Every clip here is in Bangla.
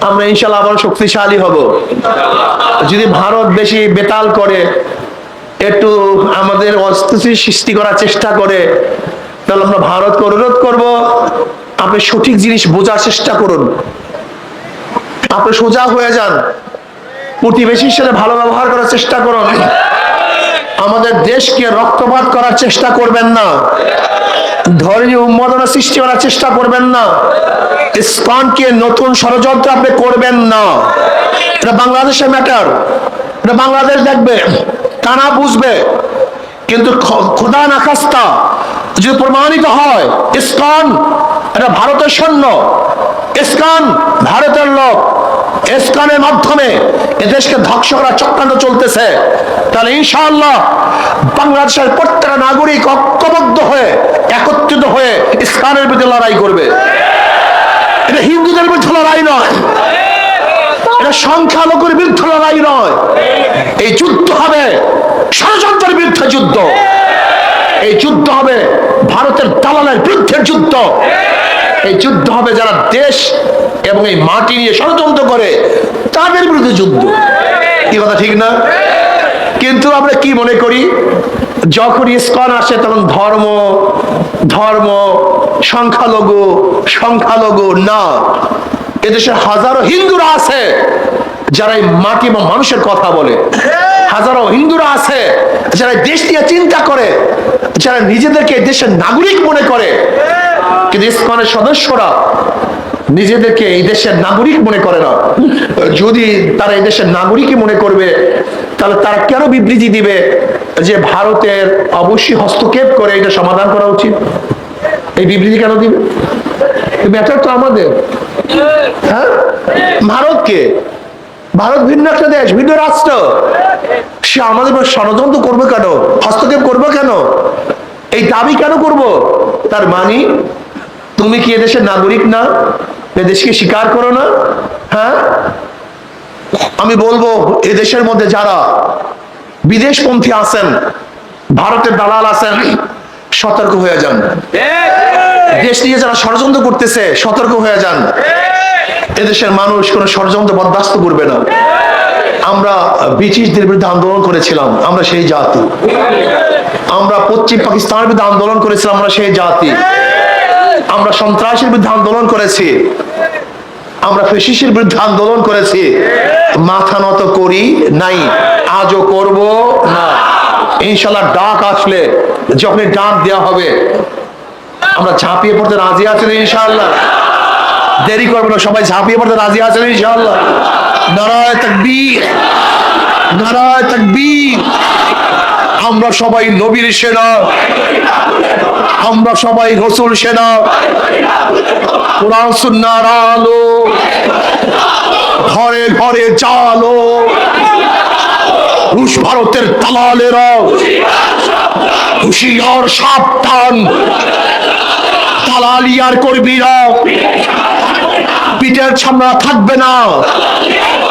আমরা ইনশাল্লাহ আবার শক্তিশালী হব। যদি ভারত বেশি বেতাল করে, একটু আমাদের অস্থিতিশীল সৃষ্টি করার চেষ্টা করে, তাহলে আমরা ভারতকে অনুরোধ করব, আপনি সঠিক জিনিস বোঝার চেষ্টা করুন। আপনি সোজা হয়ে যান। প্রতিবেশীর সাথে ভালো ব্যবহার করার চেষ্টা করুন। আমাদের দেশকে রক্তপাত করার চেষ্টা করবেন না। ধর্মীয় উন্মাদনা সৃষ্টি করার চেষ্টা করবেন না। ইসলামকে নতুন ষড়যন্ত্র আপনি করবেন না। এটা বাংলাদেশে ম্যাটার এটা বাংলাদেশ দেখবে কানা বুঝবে। কিন্তু খোদা না খাস্তা যদি প্রমাণিত হয় ইস্কন এটা ভারতের সৈন্য। ইস্কন ভারতের লোক। ইস্কনের মাধ্যমে এদেশকে ধ্বংস করার চক্রান্ত চলতেছে। তাহলে ইনশাআল্লাহ বাংলাদেশের প্রত্যেকটা নাগরিক ঐক্যবদ্ধ হয়ে, একত্রিত হয়ে ইস্কনের বিরুদ্ধে লড়াই করবে। এটা হিন্দুদের বিরুদ্ধে লড়াই নয়। এটা সংখ্যালঘুর বিরুদ্ধে লড়াই নয়। এই যুদ্ধ হবে। ষড়যন্ত্রের বিরুদ্ধে যুদ্ধ। এই যুদ্ধ হবে ভারতের দালালের বিরুদ্ধে যুদ্ধ। এই যুদ্ধ হবে যারা দেশ এবং এই মাটি নিয়ে ষড়যন্ত্র করে, তাদের বিরুদ্ধে যুদ্ধ। কি কথা, ঠিক না? কিন্তু আমরা কি মনে করি? যখন ইস্কন আসে, তখন ধর্ম ধর্ম, সংখ্যালঘু সংখ্যালঘু না। এদেশে হাজারো হিন্দুরা আছে যারা এই মাটি এবং মানুষের কথা বলে। হাজারো হিন্দুরা আছে, যারা দেশ নিয়ে চিন্তা করে, যারা নিজেদেরকে দেশের নাগরিক মনে করে। কিন্তু ইসকনের সদস্যরা নিজেদেরকে এই দেশের নাগরিক মনে করে না। যদি তারা এই দেশের নাগরিকই মনে করবে, তাহলে তারা কেন বিবৃতি দিবে যে ভারতের অবশ্যই হস্তক্ষেপ করে এটা সমাধান করা উচিত? এই বিবৃতি কেন দিবে? ব্যাটার তো আমাদের। হ্যাঁ? ভারতকে ভারত ভিন্ন একটা দেশ, ভিন্ন রাষ্ট্র। সে আমাদের ষড়যন্ত্র করবে কেন? হস্তক্ষেপ করবে কেন? এই দাবি কেন করব? তার মানে তুমি কি এদেশের নাগরিক না? এদেশকে স্বীকার করো না? হ্যাঁ? আমি বলব, এদেশের মধ্যে যারা বিদেশপন্থী আছেন, ভারতের দালাল আছেন, সতর্ক হয়ে যান। দেশ নিয়ে যারা ষড়যন্ত্র করতেছে, সতর্ক হয়ে যান। এদেশের মানুষ কোনো ষড়যন্ত্র বরদাস্ত করবে না। আমরা ব্রিটিশদের বিরুদ্ধে আন্দোলন করেছিলাম, আমরা সেই জাতি। আমরা পশ্চিম পাকিস্তানের বিরুদ্ধে আন্দোলন করেছিলাম, আমরা সেই জাতি। আমরা সন্ত্রাসের বিরুদ্ধে আন্দোলন করেছি। আমরা ফেসিসের বিরুদ্ধে আন্দোলন করেছি। মাথা নত করি নাই, আজও করব না। ইনশাল্লাহ ডাক আসলে যখনই ডাক দেওয়া হবে, আমরা ঝাঁপিয়ে পড়তে রাজি আছেন ইনশাল্লাহ। দেরি করব না, সবাই ঝাঁপিয়ে পড়তে রাজি আছেন ইনশাআল্লাহ নারায় তাকবীর নারায় তাকবীর। আমরা সবাই নবীর সেনা, আমরা সবাই রসুল সেনা। কোরআন সুন্নার আলো, ঘরে ঘরে চালো রুশ ভারতের দালালেরা হুশিয়ার সাবধান। দালালি আর করবি না। পিঠের ছামড়া থাকবে না।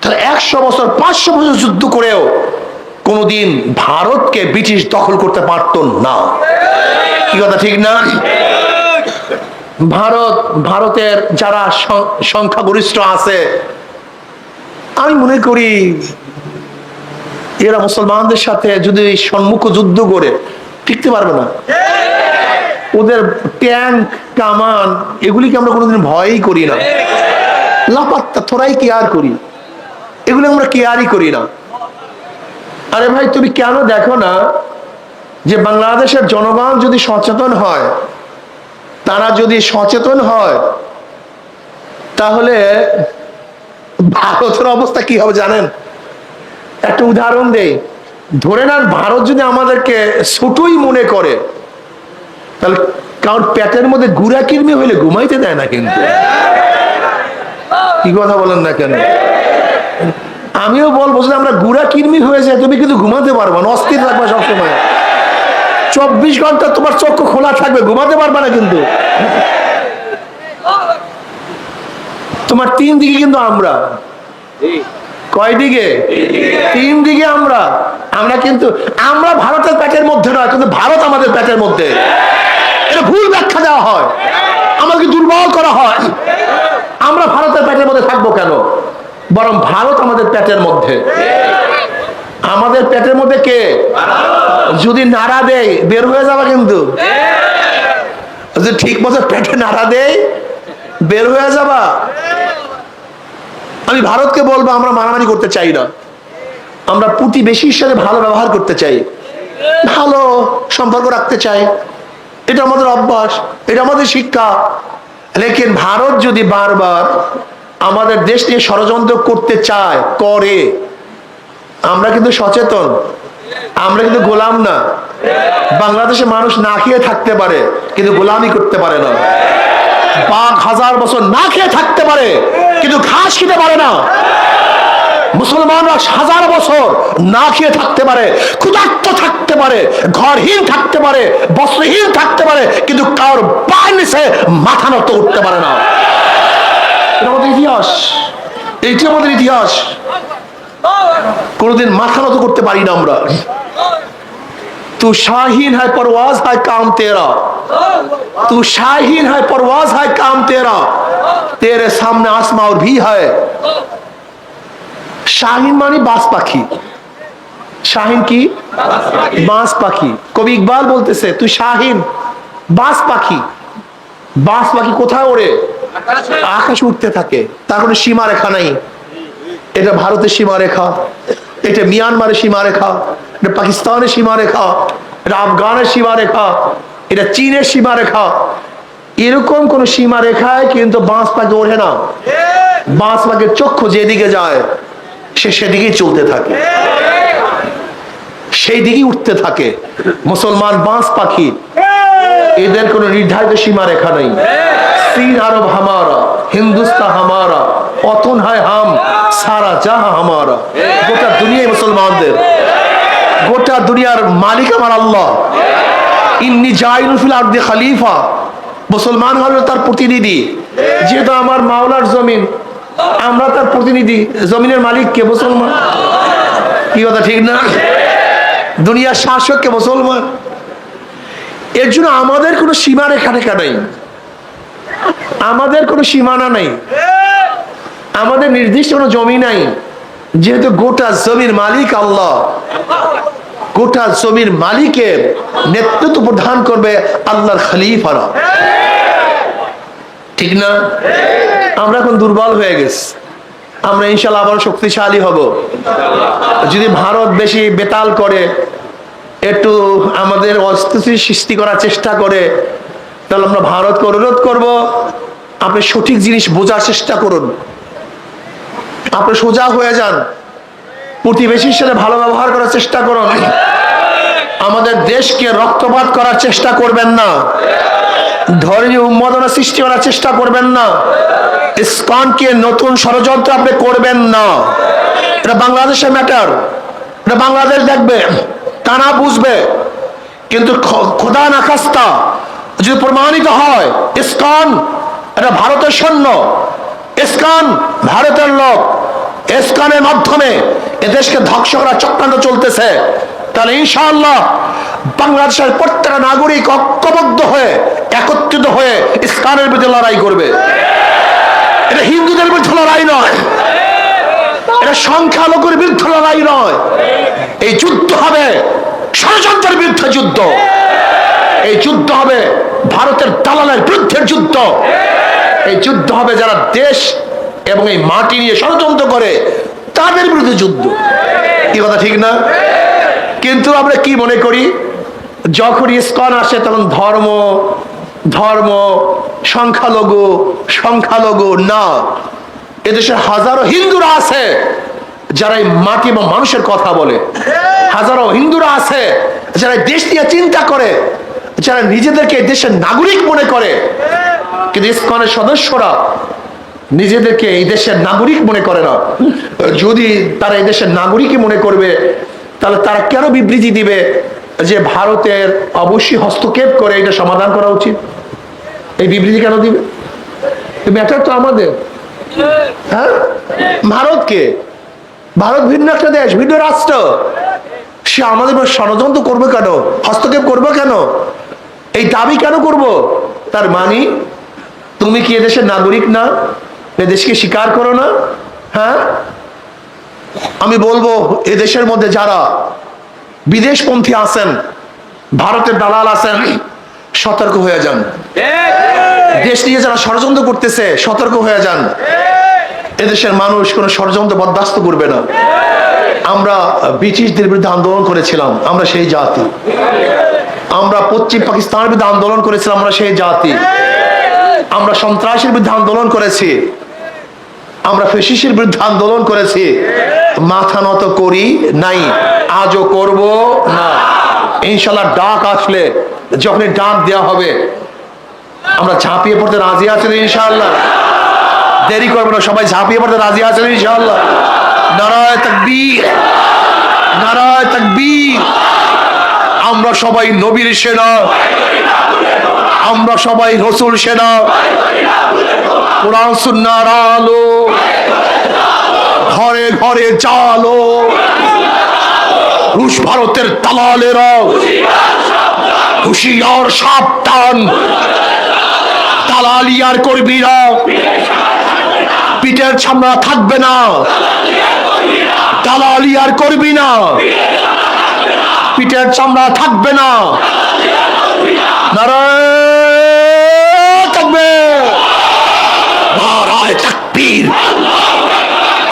তাহলে একশো বছর, পাঁচশো বছর যুদ্ধ করেও কোনোদিন ভারতকে ব্রিটিশ দখল করতে পারতো না। কি কথা, ঠিক না? ভারত, ভারতের যারা সংখ্যাগরিষ্ঠ আছে, আমি মনে করি এরা মুসলমানদের সাথে যদি সম্মুখ যুদ্ধ করে, টিকতে পারবে না। ওদের ট্যাঙ্ক, কামান, এগুলিকে আমরা কোনোদিন ভয়ই করি না। লাপাত্তা, থোড়াই আর করি? এগুলো আমরা কেয়ারই করি না। আরে ভাই, তুমি কেন দেখো না যে বাংলাদেশের জনগণ যদি সচেতন হয়, তারা যদি সচেতন হয়, তাহলে ভারতের অবস্থা কি হবে জানেন? একটা উদাহরণ দেই, ধরে নেন ভারত যদি আমাদেরকে ছোটই মনে করে, তাহলে কারণ পেটের মধ্যে গুড়া কিরমি হইলে ঘুমাইতে দেয় না কিন্তু। কি কথা বলেন না কেন? যদি আমরা গুড়া কিরমি হয়ে যায়, তুমি কিন্তু ঘুমাতে পারবা না, অস্থির থাকবে সবসময়। চব্বিশ ঘণ্টা তোমার চক্ষু খোলা থাকবে, ঘুমাতে পারবা না কিন্তু। তোমার তিন দিকে কিন্তু আমরা। কয় দিকে? তিন দিকে আমরা। আমরা কিন্তু, আমরা ভারতের পেটের মধ্যে নয়, কিন্তু ভারত আমাদের পেটের মধ্যে। এটা ভুল ব্যাখ্যা দেওয়া হয়। আমাদেরকে দুর্বল করা হয়। আমরা ভারতের পেটের মধ্যে থাকব কেন? বরং ভারত আমাদের পেটের মধ্যে। আমাদের পেটের মধ্যে কে? যদি নাড়া দেয়, বের হয়ে যাবে কিন্তু। ঠিক মতো পেটে নাড়া দেয়, বের হয়ে যাবা। আমি ভারতকে বলব, আমরা মারামারি করতে চাই না। আমরা প্রতিবেশীর সাথে ভালো ব্যবহার করতে চাই। ভালো সম্পর্ক রাখতে চাই। এটা আমাদের অভ্যাস, এটা আমাদের শিক্ষা। লেকিন ভারত যদি বারবার আমাদের দেশ নিয়ে ষড়যন্ত্র করতে চায়, করে। আমরা কিন্তু সচেতন। আমরা কিন্তু গোলাম না। বাংলাদেশে মানুষ না খেয়ে থাকতে পারে, কিন্তু গোলামি করতে পারে না। বাঘ হাজার বছর না খেয়ে থাকতে পারে, কিন্তু ঘাস খেতে পারে না। মুসলমানরা হাজার বছর না খেয়ে থাকতে পারে, ক্ষুধার্ত থাকতে পারে, ঘরহীন থাকতে পারে, বস্ত্রহীন থাকতে পারে, কিন্তু কারোর নিচে মাথা নত উঠতে পারে না। এটা আমাদের ইতিহাস। এইটি আমাদের ইতিহাস। কোনোদিন মাথা নত করতে পারি না আমরা। তু শাহীন হয় পরওয়াজ, হয় কাম তেরা। তু শাহীন হয় পরওয়াজ, হয় কাম তেরা। তেরে সামনে আসমা ওর ভি হয়। শাহীন মানে বাস পাখি। শাহীন কি? বাস পাখি। কবি ইকবাল বলতেছে, তুই শাহীন, বাস পাখি। বাস পাখি কোথায় ওড়ে আকাশ উঠতে থাকে, তার কোনো সীমা রেখা নাই। এটা ভারতের সীমা রেখা এটা মিয়ানমারের সীমা রেখা এটা পাকিস্তানের সীমা রেখা এটা আফগানের সীমা রেখা এটা চীনের সীমা রেখা এরকম কোন সীমা রেখায় কিন্তু বাঁশ পাখি ওঠে না। বাঁশ পাখির চক্ষু যেদিকে যায়, সে সেদিকেই চলতে থাকে। সেই দিকেই উঠতে থাকে। মুসলমান বাঁশ পাখি এদের কোনো নির্ধারিত সীমা রেখা নেই। চীন, আরব, হামারা, হিন্দুস্তান, হামারা, অতন হয় হাম, সারা জাহা হামারা। গোটা দুনিয়ায় মুসলমানদের। গোটা দুনিয়ার মালিক আমার আল্লাহ। ইন্নি জাইনুল ফিল আরদি খলিফা। মুসলমান হলো তার প্রতিনিধি। যেহেতু আমার মাওলার জমিন। আমরা তার প্রতিনিধি। জমিনের মালিক কে? মুসলমান। কি কথা ঠিক না? দুনিয়ার শাসক কে? মুসলমান। এর জন্য আমাদের কোনো সীমা রেখা রেখা নাই। আমাদের কোনো সীমানা নাই। আমাদের নির্দিষ্ট কোনো জমি নাই। যেহেতু গোটা জমির মালিক আল্লাহ, গোটা জমির মালিকের নেতৃত্ব প্রদান করবে আল্লাহর খলিফারা। ঠিক না? আমরা এখন দুর্বল হয়ে গেছি। আমরা ইনশাল্লাহ আবার শক্তিশালী হব। যদি ভারত বেশি বেতাল করে একটু আমাদের অস্থিতিশীল সৃষ্টি করার চেষ্টা করে, তাহলে আমরা ভারতকে অনুরোধ করব, আপনি সঠিক জিনিস বোঝার চেষ্টা করুন। আপনি সোজা হয়ে যান। প্রতিবেশীর সাথে ভালো ব্যবহার করার চেষ্টা করুন। আমাদের দেশকে রক্তপাত করার চেষ্টা করবেন না। ধর্মীয় উন্মাদনা সৃষ্টি করার চেষ্টা করবেন না। ইসকনকে নতুন ষড়যন্ত্র আপনি করবেন না। এটা বাংলাদেশের ম্যাটার এটা বাংলাদেশ দেখবে। তারা বুঝবে। কিন্তু খোদা নাখাস্তা যদি প্রমাণিত হয়, ইসকন এটা ভারতের সৈন্য। ইসকন ভারতের লোক। ইসকনের মাধ্যমে এদেশকে ধ্বংস করার চক্রান্ত চলতেছে। তাহলে ইনশাআল্লাহ বাংলাদেশের প্রত্যেকটা নাগরিক ঐক্যবদ্ধ হয়ে, একত্রিত হয়ে ইসলামের বিরুদ্ধে লড়াই করবে। এটা হিন্দুদের বিরুদ্ধে লড়াই নয়। এটা সংখ্যালঘুর বিরুদ্ধে লড়াই নয়। এই যুদ্ধ হবে ষড়যন্ত্রের বিরুদ্ধে যুদ্ধ। এই যুদ্ধ হবে ভারতের দালালের বিরুদ্ধে যুদ্ধ। এই যুদ্ধ হবে যারা দেশ এবং এই মাটি নিয়ে ষড়যন্ত্র করে, তাদের বিরুদ্ধে যুদ্ধ। কি কথা, ঠিক না? কিন্তু আমরা কি মনে করি? যখন ইস্কন আসে, তখন ধর্ম ধর্ম, সংখ্যালঘু সংখ্যালঘু না। এদেশে হাজারো হিন্দুরা আছে যারা এই মাটি এবং মানুষের কথা বলে। হাজারো হিন্দুরা আছে যারা দেশ নিয়ে চিন্তা করে, যারা নিজেদেরকে দেশের নাগরিক মনে করে। কিন্তু ইসকনের সদস্যরা নিজেদেরকে এই দেশের নাগরিক মনে করে না। যদি তারা এই দেশের নাগরিকই মনে করবে, তাহলে তারা কেন বিবৃতি দিবে যে ভারতের অবশ্যই হস্তক্ষেপ করে এটা সমাধান করা উচিত? এই বিবৃতি কেন দিবে? ম্যাটার তো আমাদের হ্যাঁ? ভারতকে ভারত ভিন্ন একটা দেশ, ভিন্ন রাষ্ট্র। সে আমাদের ষড়যন্ত্র করবে কেন? হস্তক্ষেপ করবে কেন? এই দাবি কেন করব? তার মানে তুমি কি এদেশের নাগরিক না? এদেশকে স্বীকার করো না? হ্যাঁ? আমি বলব, এদেশের মধ্যে যারা বিদেশপন্থী আছেন, ভারতের দালাল আছেন সতর্ক হয়ে যান। দেশ নিয়ে যারা ষড়যন্ত্র করতেছে, সতর্ক হয়ে যান। এদেশের মানুষ কোনো ষড়যন্ত্র বরদাস্ত করবে না। আমরা ব্রিটিশদের বিরুদ্ধে আন্দোলন করেছিলাম, আমরা সেই জাতি। আমরা পশ্চিম পাকিস্তানের বিরুদ্ধে আন্দোলন করেছিলাম, আমরা সেই জাতি। আমরা সন্ত্রাসের বিরুদ্ধে আন্দোলন করেছি। আমরা ফেসিসের বিরুদ্ধে আন্দোলন করেছি। মাথা নত করি নাই, আজও করব না। ইনশাল্লাহ ডাক আসলে যখনই ডাক দেওয়া হবে, আমরা ঝাঁপিয়ে পড়তে রাজি আছেন ইনশাআল্লাহ দেরি করব না, সবাই ঝাঁপিয়ে পড়তে রাজি আছেন ইনশাআল্লাহ নারায় তাকবীর নারায় তাকবীর। আমরা সবাই নবীর সেনা, আমরা সবাই রসুল সেনা। কোরআন, সুন্নার আলো, ঘরে ঘরে জালো। রুশ ভারতের দালালেরা। হুশিয়ার, সাবধান। করবি না পিঠের ছামড়া থাকবে না। দালালি আর করবি না। পিঠের চামড়া থাকবে না। থাকবে। তাকবীর।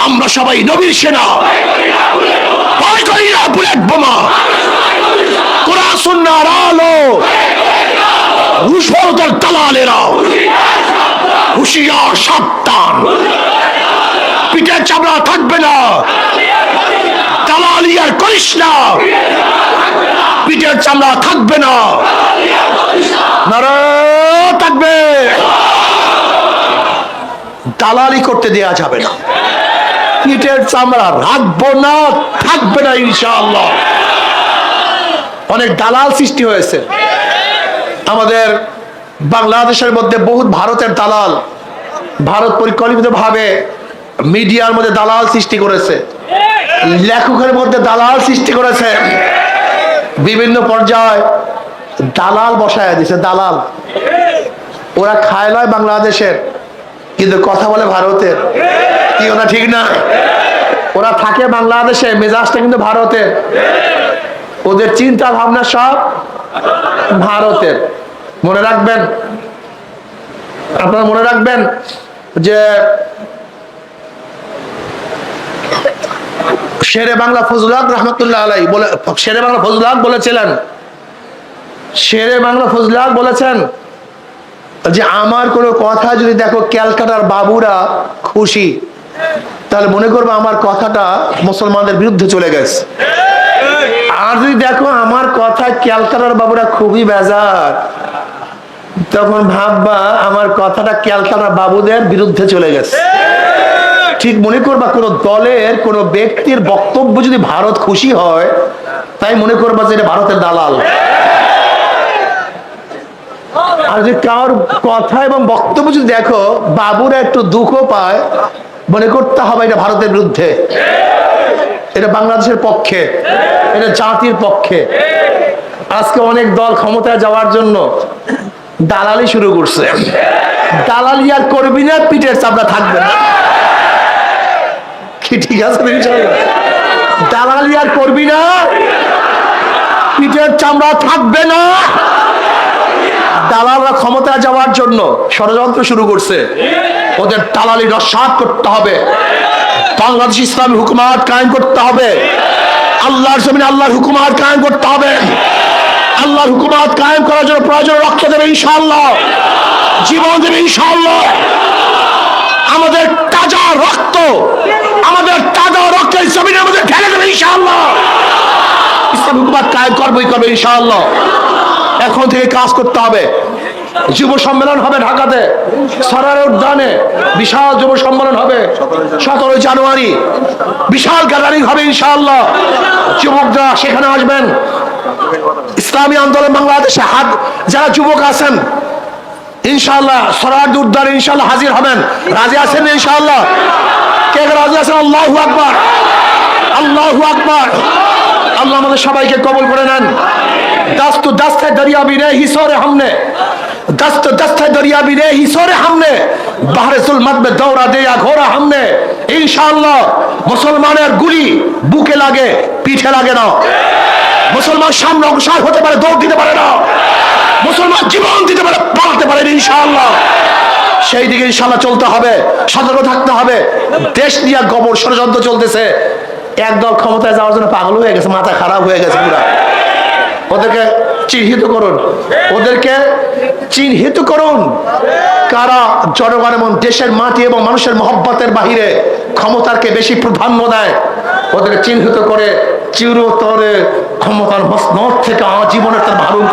আমরা সবাই নবীর সেনা। ভয় করি না বুলেট বোমা। কোরআন, সুন্নাহর আলো। রুশ ভারতের দালালেরা। হুশিয়ার সাবধান। পিঠের চামড়া থাকবে না। দালালি আর করিস না। পিঠের চামড়া থাকবে না। নারায়ণ থাকবে। দালালি করতে দেয়া যাবে না। পিঠের চামড়া রাখব না, থাকবে না ইনশাআল্লাহ। অনেক দালাল সৃষ্টি হয়েছে। আমাদের বাংলাদেশের মধ্যে বহুত ভারতের দালাল। ভারত পরিকল্পিত ভাবে মিডিয়ার মধ্যে দালাল সৃষ্টি করেছে। লেখকের মধ্যে দালাল সৃষ্টি করেছে। বিভিন্ন পর্যায়ে দালাল বসায় দিছে দালাল। ওরা খায় লয় বাংলাদেশের। কিন্তু কথা বলে ভারতের। কি ওরা ঠিক না? ওরা থাকে বাংলাদেশে, মেজাজটা কিন্তু ভারতের। ওদের চিন্তা ভাবনা সব ভারতের। মনে রাখবেন, আপনারা মনে রাখবেন যে শেরে বাংলা ফজলাক রহমতুল্লাহ আলাই বলে শেরে বাংলা ফজলুল হক বলেছিলেন। শেরে বাংলা ফজলুল হক বলেছেন যে আমার কোনো কথা যদি দেখো ক্যালকাটার বাবুরা খুশি, তাহলে মনে করব আমার কথাটা মুসলমানদের বিরুদ্ধে চলে গেছে। আর যদি দেখো আমার কথা ক্যালকাটার বাবুরা খুবই বেজার, তখন ভাববা আমার কথাটা ক্যালকাটার বাবুদের বিরুদ্ধে চলে গেছে। ঠিক মনে করবা কোন দলের, কোন ব্যক্তির বক্তব্য যদি ভারত খুশি হয়, তাই মনে করবা যে এটা ভারতের দালাল। আর যদি কার কথা এবং বক্তব্য যদি দেখো, বাবুরা একটু দুঃখ পায়। মনে করতে হবে এটা ভারতের বিরুদ্ধে। এটা বাংলাদেশের পক্ষে। এটা জাতির পক্ষে। আজকে অনেক দল ক্ষমতায় যাওয়ার জন্য দালালি শুরু করছে। দালালি আর করবি না, পিঠের চাপড়া থাকবে না। কি ঠিক আছে দালালি আর করবি না, পিঠের চামড়া থাকবে না। দালালরা ক্ষমতায় যাওয়ার জন্য ষড়যন্ত্র শুরু করছে। ওদের দালালি রসাদ করতে হবে। বাংলাদেশ ইসলামী হুকুমাত কায়েম করতে হবে। আল্লাহর জমিনে আল্লাহর হুকুমাত কায়েম করতে হবে। আল্লাহর হুকুমাত কায়েম করার জন্য প্রয়োজন রক্ত দেবে ইনশাআল্লাহ। জীবন দেবে ইনশাআল্লাহ। আমাদের তাজা রক্ত, আমাদের তাজা রক্তের জমিনে আমাদের ঢেলে দেবে ইনশাআল্লাহ। ইসলাম হুকুমাত কায়েম করবোই করবে ইনশাআল্লাহ। এখন থেকে কাজ করতে হবে। যুব সম্মেলন হবে ঢাকাতে, সরার উদ্যানে, বিশাল যুব সম্মেলন হবে সতেরোই জানুয়ারি। বিশাল গ্যাদারিং হবে ইনশাআল্লাহ। যুবকরা সেখানে আসবেন। ইসলামী আন্দোলন বাংলাদেশে হাত যারা যুবক আছেন, ইনশাআল্লাহ সরার উদ্যানে ইনশাআল্লাহ হাজির হবেন। রাজি আছেন ইনশাআল্লাহ? কে রাজি আছেন? আল্লাহু আকবার। আল্লাহু আকবার। আল্লাহ আমাদের সবাইকে কবল করে নেন। दस्त दस्त है दरिया भी रे हिसोरे हमने दस्त दस्त है दरिया भी रे हिसोरे हमने बाहर जुल्मत में दौड़ा दिया घोरा हमने इंशाअल्लाह মুসলমানের গুলি বুকে লাগে পিঠে লাগে না মুসলমান সামনে অগ্রসর হতে পারে দৌড় দিতে পারে না মুসলমান জীবন দিতে পারে পালতে পারে ইনশাআল্লাহ সেই দিকে ইনশাআল্লাহ চলতে হবে সতর্ক থাকতে হবে দেশ নিয়ে গবর ষড়যন্ত্র চলতেছে একদল ক্ষমতায় যাওয়ার জন্য পাগল হয়ে গেছে মাথা খারাপ হয়ে গেছে পুরা ওদেরকে চিহ্নিত করুন ওদেরকে চিহ্নিত করুন কারা জনগণ এবং দেশের মাটি এবং মানুষের মহব্বতের বাহিরে ক্ষমতাকে বেশি প্রাধান্য দেয়, ওদেরকে চিহ্নিত করে চিরতরে ক্ষমতার মসনদ থেকে আজীবনের তার ভারণ